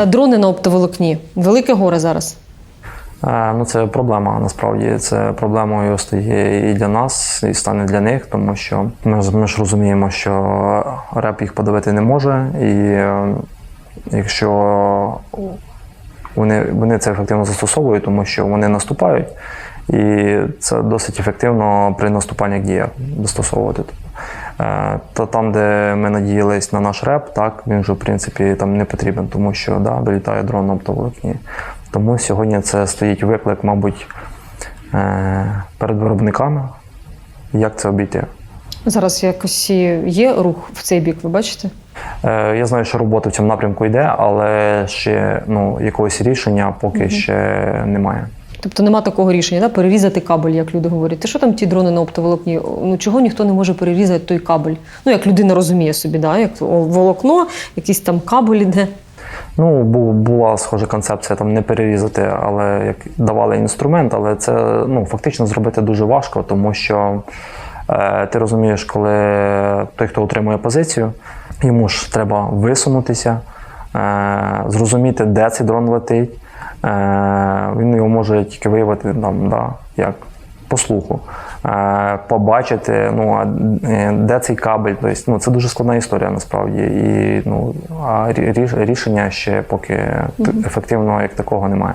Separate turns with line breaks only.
Е, Дрони на оптоволокні. Велике горе зараз.
Е, Ну, це проблема насправді. Це проблемою стає і для нас, і стане для них, тому що ми, ж- ми ж розуміємо, що реп їх подавити не може, і е, якщо вони, вони це ефективно застосовують, тому що вони наступають, і це досить ефективно при наступальних діях застосовувати. Е, Та там, де ми надіялись на наш реп, так він вже в принципі там не потрібен, тому що да, долітає дрон на оптоволокні. Тому сьогодні це стоїть виклик, мабуть, е, перед виробниками, як це обійти.
Зараз якось є рух в цей бік, ви бачите?
Е, Я знаю, що робота в цьому напрямку йде, але ще ну, якогось рішення поки ще немає.
Тобто нема такого рішення, да? перерізати кабель, як люди говорять. Ти що там ті дрони на оптоволокні? Ну чого ніхто не може перерізати той кабель? Ну як людина розуміє собі, да? як волокно, якийсь там кабель іде.
Ну, була схожа концепція там не перерізати, але як давали інструмент, але це ну, фактично зробити дуже важко, тому що е, ти розумієш, коли той, хто отримує позицію, йому ж треба висунутися, е, зрозуміти, де цей дрон летить. Е, він його може тільки виявити там, да, як по слуху. Е, побачити, ну, а е, де цей кабель. Тобто, ну, це дуже складна історія насправді. І, ну, а рі- рішення ще поки ефективного як такого немає.